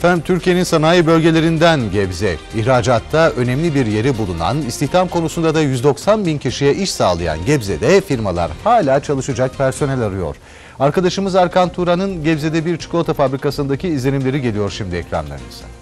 Efendim Türkiye'nin sanayi bölgelerinden Gebze, ihracatta önemli bir yeri bulunan, istihdam konusunda da 190 bin kişiye iş sağlayan Gebze'de firmalar hala çalışacak personel arıyor. Arkadaşımız Erkan Turan'ın Gebze'de bir çikolata fabrikasındaki izlenimleri geliyor şimdi ekranlarınıza.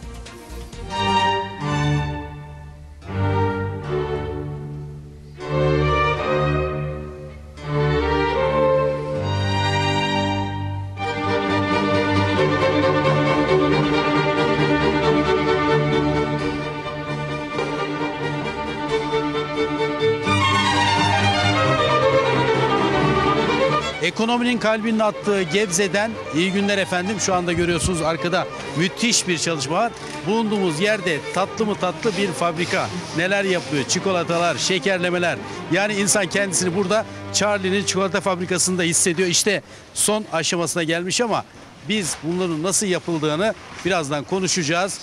Ekonominin kalbinin attığı Gebze'den iyi günler efendim. Şu anda görüyorsunuz arkada müthiş bir çalışma var. Bulunduğumuz yerde tatlı mı tatlı bir fabrika. Neler yapıyor? Çikolatalar, şekerlemeler. Yani insan kendisini burada Charlie'nin çikolata fabrikasında hissediyor. İşte son aşamasına gelmiş ama biz bunların nasıl yapıldığını birazdan konuşacağız.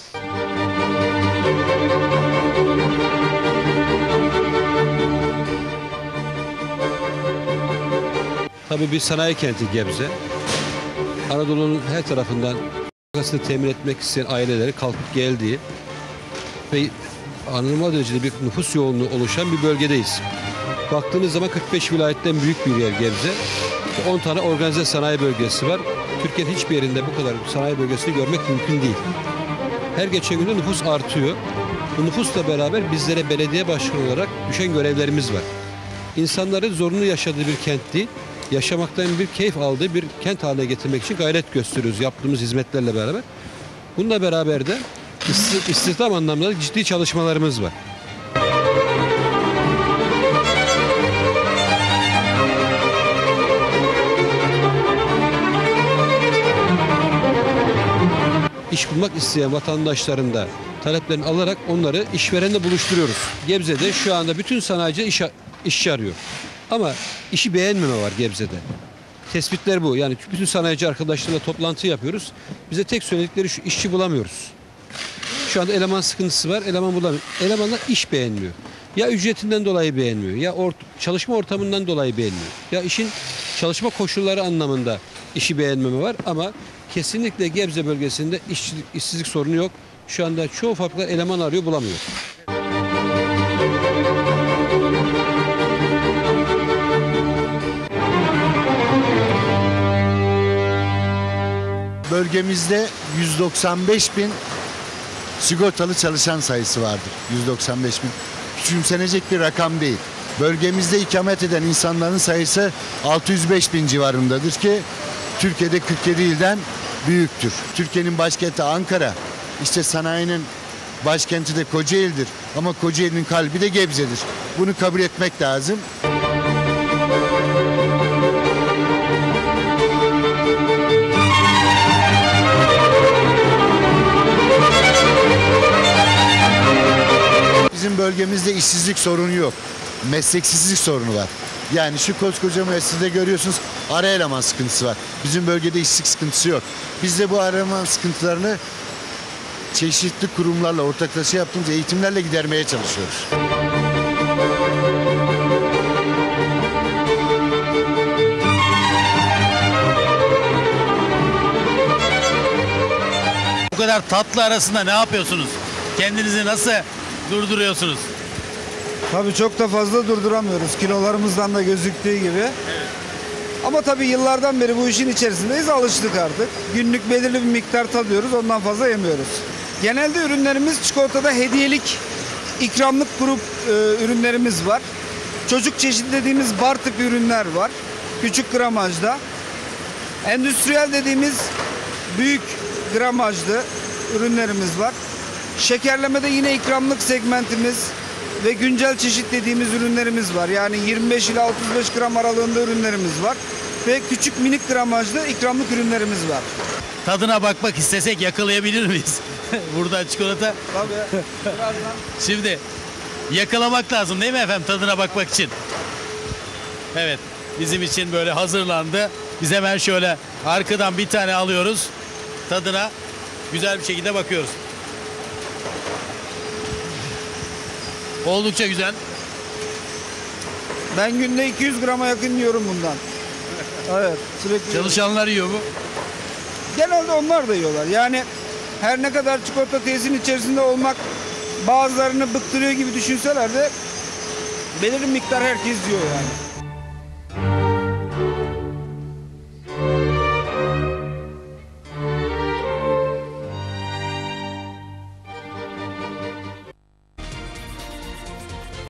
Tabii bir sanayi kenti Gebze. Anadolu'nun her tarafından arkasını temin etmek isteyen ailelerin kalkıp geldiği ve anılmaz derecede bir nüfus yoğunluğu oluşan bir bölgedeyiz. Baktığınız zaman 45 vilayetten büyük bir yer Gebze. 10 tane organize sanayi bölgesi var. Türkiye'nin hiçbir yerinde bu kadar sanayi bölgesini görmek mümkün değil. Her geçen günde nüfus artıyor. Bu nüfusla beraber bizlere belediye başkanı olarak düşen görevlerimiz var. İnsanların zorunlu yaşadığı bir kent değil, yaşamaktan bir keyif aldığı bir kent haline getirmek için gayret gösteriyoruz yaptığımız hizmetlerle beraber. Bununla beraber de isti- istihdam anlamında da ciddi çalışmalarımız var. İş bulmak isteyen vatandaşların da taleplerini alarak onları işverenle buluşturuyoruz. Gebze'de şu anda bütün sanayici iş, işçi arıyor. Ama işi beğenmeme var Gebze'de. Tespitler bu. Yani bütün sanayici arkadaşlarla toplantı yapıyoruz. Bize tek söyledikleri şu işçi bulamıyoruz. Şu anda eleman sıkıntısı var. Eleman bulamıyor. Elemanlar iş beğenmiyor. Ya ücretinden dolayı beğenmiyor. Ya ort- çalışma ortamından dolayı beğenmiyor. Ya işin çalışma koşulları anlamında işi beğenmeme var ama kesinlikle Gebze bölgesinde işsizlik, işsizlik sorunu yok. Şu anda çoğu fabrikalar eleman arıyor bulamıyor. Bölgemizde 195 bin sigortalı çalışan sayısı vardır. 195 bin. Küçümsenecek bir rakam değil. Bölgemizde ikamet eden insanların sayısı 605 bin civarındadır ki Türkiye'de 47 ilden büyüktür. Türkiye'nin başkenti Ankara, işte sanayinin başkenti de Kocaeli'dir. Ama Kocaeli'nin kalbi de Gebze'dir. Bunu kabul etmek lazım. Bölgemizde işsizlik sorunu yok. Mesleksizlik sorunu var. Yani şu koskoca müessesede görüyorsunuz ara eleman sıkıntısı var. Bizim bölgede işsizlik sıkıntısı yok. Biz de bu ara eleman sıkıntılarını çeşitli kurumlarla ortaklaşa yaptığımız eğitimlerle gidermeye çalışıyoruz. Bu kadar tatlı arasında ne yapıyorsunuz? Kendinizi nasıl durduruyorsunuz? Tabii çok da fazla durduramıyoruz. Kilolarımızdan da gözüktüğü gibi. Ama tabii yıllardan beri bu işin içerisindeyiz. Alıştık artık. Günlük belirli bir miktar tadıyoruz. Ondan fazla yemiyoruz. Genelde ürünlerimiz çikolatada hediyelik, ikramlık grup e, ürünlerimiz var. Çocuk çeşidi dediğimiz bar tipi ürünler var. Küçük gramajda. Endüstriyel dediğimiz büyük gramajlı ürünlerimiz var. Şekerlemede yine ikramlık segmentimiz ve güncel çeşit dediğimiz ürünlerimiz var. Yani 25 ile 35 gram aralığında ürünlerimiz var. Ve küçük minik gramajlı ikramlık ürünlerimiz var. Tadına bakmak istesek yakalayabilir miyiz? Burada çikolata. Tabii. Birazdan Şimdi yakalamak lazım değil mi efendim tadına bakmak için? Evet bizim için böyle hazırlandı. Biz hemen şöyle arkadan bir tane alıyoruz. Tadına güzel bir şekilde bakıyoruz. Oldukça güzel. ben günde 200 grama yakın yiyorum bundan. Evet, sürekli. Çalışanlar yiyor bu. Genelde onlar da yiyorlar. Yani her ne kadar çikolata tesisinin içerisinde olmak bazılarını bıktırıyor gibi düşünseler de belirli miktar herkes diyor yani.